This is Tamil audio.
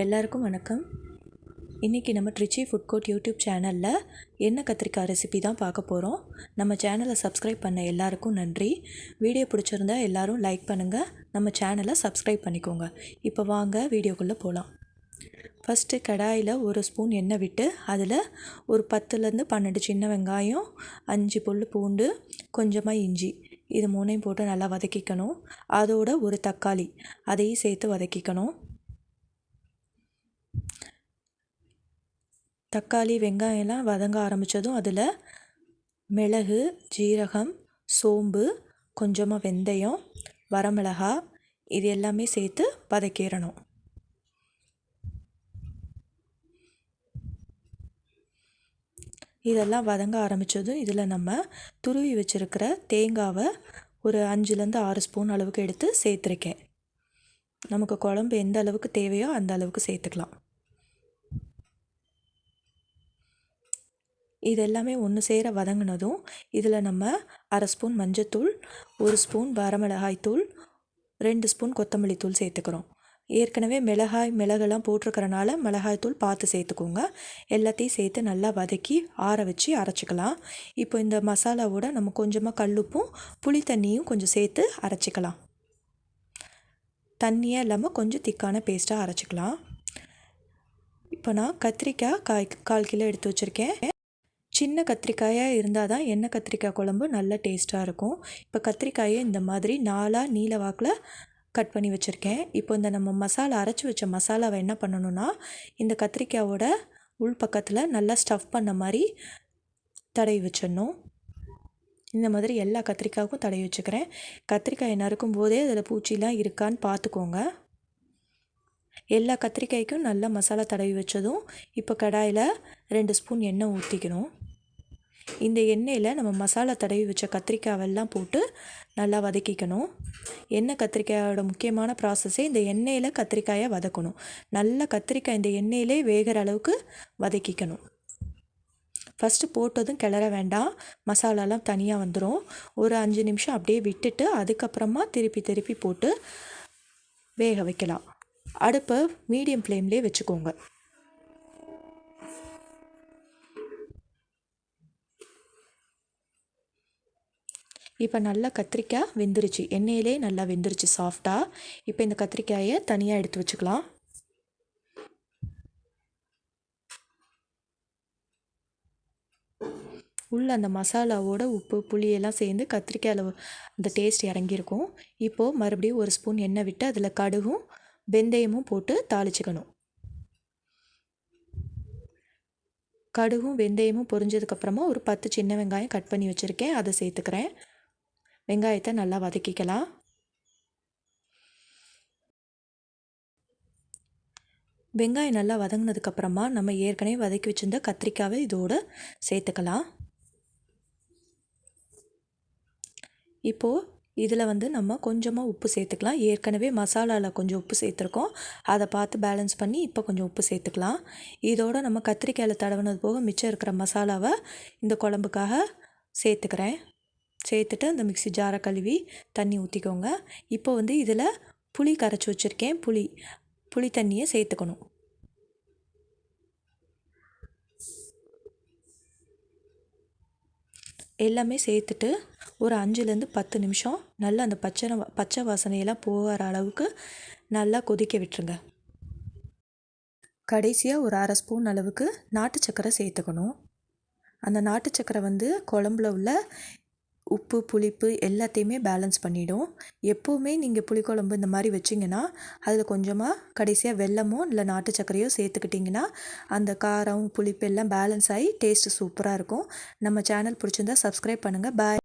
எல்லாருக்கும் வணக்கம். இன்றைக்கி நம்ம ட்ரிச்சி ஃபுட் கோர்ட் யூடியூப் சேனலில் என்ன கத்திரிக்காய் ரெசிபி தான் பார்க்க போகிறோம் நம்ம சேனலை சப்ஸ்கிரைப் பண்ண எல்லாருக்கும் நன்றி. வீடியோ பிடிச்சிருந்தா எல்லோரும் லைக் பண்ணுங்கள் நம்ம சேனலை சப்ஸ்கிரைப் பண்ணிக்கோங்க. இப்போ வாங்க வீடியோக்குள்ளே போகலாம் ஃபஸ்ட்டு கடாயில் ஒரு ஸ்பூன் எண்ணெய் விட்டு அதில் ஒரு பத்துலேருந்து பன்னெண்டு சின்ன வெங்காயம் அஞ்சு புல் பூண்டு கொஞ்சமாக இஞ்சி. இது மூணையும் போட்டு நல்லா வதக்கிக்கணும். அதோட ஒரு தக்காளி அதையும் சேர்த்து வதக்கிக்கணும். தக்காளி வெங்காயம்லாம் வதங்க ஆரம்பித்ததும் அதில் மிளகு ஜீரகம் சோம்பு கொஞ்சமாக வெந்தயம் வரமிளகா இது எல்லாமே சேர்த்து வதக்கிடணும். இதெல்லாம் வதங்க ஆரம்பித்ததும் இதில் நம்ம துருவி வச்சுருக்கிற தேங்காவை ஒரு அஞ்சுலேருந்து ஆறு ஸ்பூன் அளவுக்கு எடுத்து சேர்த்துருக்கேன். நமக்கு குழம்பு எந்த அளவுக்கு தேவையோ அந்த அளவுக்கு சேர்த்துக்கலாம். இது எல்லாமே ஒன்று சேர வதங்கினதும் இதில் நம்ம அரை ஸ்பூன் மஞ்சத்தூள் ஒரு ஸ்பூன் வரமிளகாய் தூள் ரெண்டு ஸ்பூன் கொத்தமல்லி தூள் சேர்த்துக்கிறோம். ஏற்கனவே மிளகாய் மிளகெல்லாம் போட்டிருக்கிறனால மிளகாய் தூள் பார்த்து சேர்த்துக்கோங்க. எல்லாத்தையும் சேர்த்து நல்லா வதக்கி ஆற வச்சு அரைச்சிக்கலாம். இப்போ இந்த மசாலாவோட நம்ம கொஞ்சமாக கல்லுப்பும் புளி தண்ணியும் கொஞ்சம் சேர்த்து அரைச்சிக்கலாம். தண்ணியாக இல்லாமல் கொஞ்சம் திக்கான பேஸ்ட்டாக அரைச்சிக்கலாம். இப்போ நான் கத்திரிக்காய் காய் கால் கிலோ எடுத்து வச்சுருக்கேன். சின்ன கத்திரிக்காயாக இருந்தால் தான் எண்ணெய் கத்திரிக்காய் குழம்பு நல்ல டேஸ்ட்டாக இருக்கும். இப்போ கத்திரிக்காயை இந்த மாதிரி நாலாக நீல வாக்கில் கட் பண்ணி வச்சுருக்கேன். இப்போ இந்த நம்ம மசாலா அரைச்சி வச்ச மசாலாவை என்ன பண்ணணுன்னா இந்த கத்திரிக்காயோட உள் பக்கத்தில் நல்லா ஸ்டஃப் பண்ண மாதிரி தடவி வச்சிடணும். இந்த மாதிரி எல்லா கத்திரிக்காய்க்கும் தடவி வச்சுக்கிறேன். கத்திரிக்காயை நறுக்கும் போதே அதில் பூச்சிலாம் இருக்கான்னு பார்த்துக்கோங்க எல்லா கத்திரிக்காய்க்கும் நல்லா மசாலா தடவி வச்சதும் இப்போ கடாயில் ரெண்டு ஸ்பூன் எண்ணெய் ஊற்றிக்கணும் இந்த எண்ணெயில் நம்ம மசாலா தடவி வச்ச கத்திரிக்காவெல்லாம் போட்டு நல்லா வதக்கிக்கணும். எண்ணெய் கத்திரிக்காயோட முக்கியமான ப்ராசஸ்ஸே இந்த எண்ணெயில் கத்திரிக்காயை வதக்கணும். நல்லா கத்திரிக்காய் இந்த எண்ணெயிலே வேகிற அளவுக்கு வதக்கிக்கணும். ஃபஸ்ட்டு போட்டதும் கிளற வேண்டாம். மசாலாலாம் தனியாக வந்துடும் ஒரு அஞ்சு நிமிஷம் அப்படியே விட்டுட்டு அதுக்கப்புறமா திருப்பி திருப்பி போட்டு வேக வைக்கலாம். அடுப்பை மீடியம் ஃப்ளேம்லேயே வச்சுக்கோங்க. இப்போ நல்லா கத்திரிக்காய் வெந்துருச்சு. எண்ணெயிலே நல்லா வெந்துருச்சு சாஃப்டாக இப்போ இந்த கத்திரிக்காயை தனியாக எடுத்து வச்சுக்கலாம். உள்ள அந்த மசாலாவோட உப்பு புளியெல்லாம் சேர்ந்து கத்திரிக்காயில் அந்த டேஸ்ட் இறங்கியிருக்கும். இப்போது மறுபடியும் ஒரு ஸ்பூன் எண்ணெய் விட்டு அதில் கடுகும் வெந்தயமும் போட்டு தாளிச்சுக்கணும். கடுகும் வெந்தயமும் பொரிஞ்சதுக்கப்புறமா ஒரு பத்து சின்ன வெங்காயம் கட் பண்ணி வச்சுருக்கேன். அதை சேர்த்துக்கிறேன். வெங்காயத்தை நல்லா வதக்கிக்கலாம். வெங்காயம் நல்லா வதங்கினதுக்கப்புறமா நம்ம ஏற்கனவே வதக்கி வச்சுருந்த கத்திரிக்காவை இதோடு சேர்த்துக்கலாம். இப்போது இதில் வந்து நம்ம கொஞ்சமாக உப்பு சேர்த்துக்கலாம். ஏற்கனவே மசாலாவில் கொஞ்சம் உப்பு சேர்த்துருக்கோம். அதை பார்த்து பேலன்ஸ் பண்ணி இப்போ கொஞ்சம் உப்பு சேர்த்துக்கலாம். இதோடு நம்ம கத்திரிக்காயில் தடவினது போக மிச்சம் இருக்கிற மசாலாவை இந்த குழம்புக்காக சேர்த்துக்கிறேன். சேர்த்துட்டு அந்த மிக்சி ஜாரை கழுவி தண்ணி ஊற்றிக்கோங்க இப்போ வந்து இதில் புளி கரைச்சி வச்சுருக்கேன். புளி புளி தண்ணியை சேர்த்துக்கணும். எல்லாமே சேர்த்துட்டு ஒரு அஞ்சுலேருந்து பத்து நிமிஷம் நல்லா அந்த பச்சை பச்சை வாசனையெல்லாம் போகிற அளவுக்கு நல்லா கொதிக்க விட்டுருங்க. கடைசியாக ஒரு அரை ஸ்பூன் அளவுக்கு நாட்டு சக்கரை சேர்த்துக்கணும். அந்த நாட்டு சக்கரை வந்து குழம்புல உள்ள உப்பு புளிப்பு எல்லாத்தையுமே பேலன்ஸ் பண்ணிவிடும் எப்போவுமே நீங்கள் புளிக்குழம்பு இந்த மாதிரி வச்சிங்கன்னா அதில் கொஞ்சமாக கடைசியாக வெல்லமோ இல்லை நாட்டு சர்க்கரையோ சேர்த்துக்கிட்டிங்கன்னா அந்த காரம் புளிப்பு எல்லாம் பேலன்ஸ் ஆகி டேஸ்ட்டு சூப்பராக இருக்கும். நம்ம சேனல் பிடிச்சிருந்தா சப்ஸ்கிரைப் பண்ணுங்கள் பாய்